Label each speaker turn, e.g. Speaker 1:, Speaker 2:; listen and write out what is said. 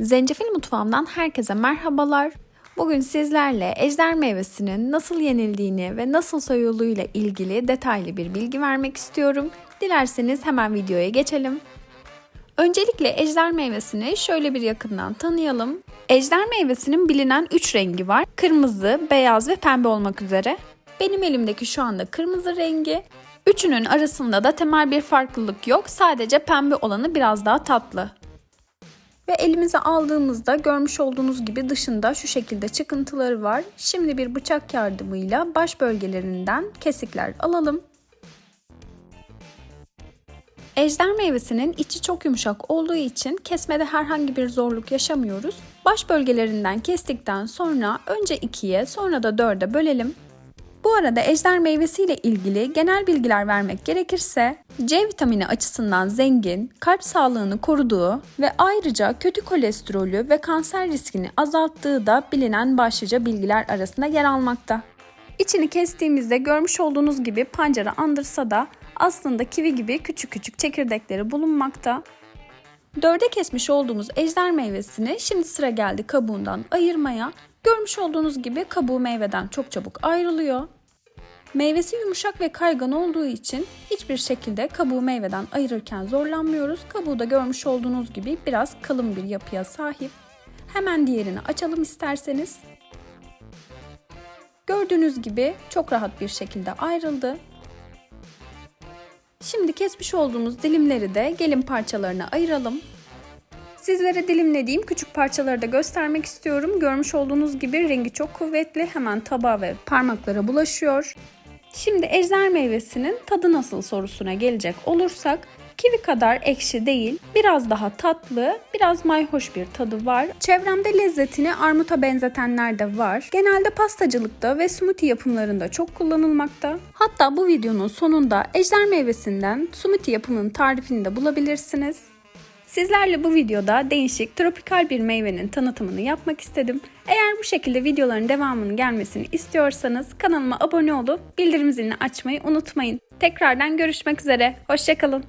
Speaker 1: Zencefil mutfağımdan herkese merhabalar. Bugün sizlerle ejder meyvesinin nasıl yenildiğini ve nasıl soyulduğuyla ilgili detaylı bir bilgi vermek istiyorum. Dilerseniz hemen videoya geçelim. Öncelikle ejder meyvesini şöyle bir yakından tanıyalım. Ejder meyvesinin bilinen 3 rengi var. Kırmızı, beyaz ve pembe olmak üzere. Benim elimdeki şu anda kırmızı rengi. Üçünün arasında da temel bir farklılık yok. Sadece pembe olanı biraz daha tatlı. Ve elimize aldığımızda görmüş olduğunuz gibi dışında şu şekilde çıkıntıları var. Şimdi bir bıçak yardımıyla baş bölgelerinden kesikler alalım. Ejder meyvesinin içi çok yumuşak olduğu için kesmede herhangi bir zorluk yaşamıyoruz. Baş bölgelerinden kestikten sonra önce ikiye sonra da dörde bölelim. Bu arada ejder meyvesi ile ilgili genel bilgiler vermek gerekirse C vitamini açısından zengin, kalp sağlığını koruduğu ve ayrıca kötü kolesterolü ve kanser riskini azalttığı da bilinen başlıca bilgiler arasında yer almakta. İçini kestiğimizde görmüş olduğunuz gibi pancara andırsa da aslında kivi gibi küçük küçük çekirdekleri bulunmakta. Dörde kesmiş olduğumuz ejder meyvesini şimdi sıra geldi kabuğundan ayırmaya. Görmüş olduğunuz gibi kabuğu meyveden çok çabuk ayrılıyor. Meyvesi yumuşak ve kaygan olduğu için hiçbir şekilde kabuğu meyveden ayırırken zorlanmıyoruz. Kabuğu da görmüş olduğunuz gibi biraz kalın bir yapıya sahip. Hemen diğerini açalım isterseniz. Gördüğünüz gibi çok rahat bir şekilde ayrıldı. Şimdi kesmiş olduğumuz dilimleri de gelin parçalarına ayıralım. Sizlere dilimlediğim küçük parçaları da göstermek istiyorum. Görmüş olduğunuz gibi rengi çok kuvvetli. Hemen tabağa ve parmaklara bulaşıyor. Şimdi ejder meyvesinin tadı nasıl sorusuna gelecek olursak kivi kadar ekşi değil, biraz daha tatlı, biraz mayhoş bir tadı var. Çevremde lezzetini armuta benzetenler de var. Genelde pastacılıkta ve smoothie yapımlarında çok kullanılmakta. Hatta bu videonun sonunda ejder meyvesinden smoothie yapımının tarifini de bulabilirsiniz. Sizlerle bu videoda değişik tropikal bir meyvenin tanıtımını yapmak istedim. Eğer bu şekilde videoların devamının gelmesini istiyorsanız kanalıma abone olup bildirim zilini açmayı unutmayın. Tekrardan görüşmek üzere. Hoşçakalın.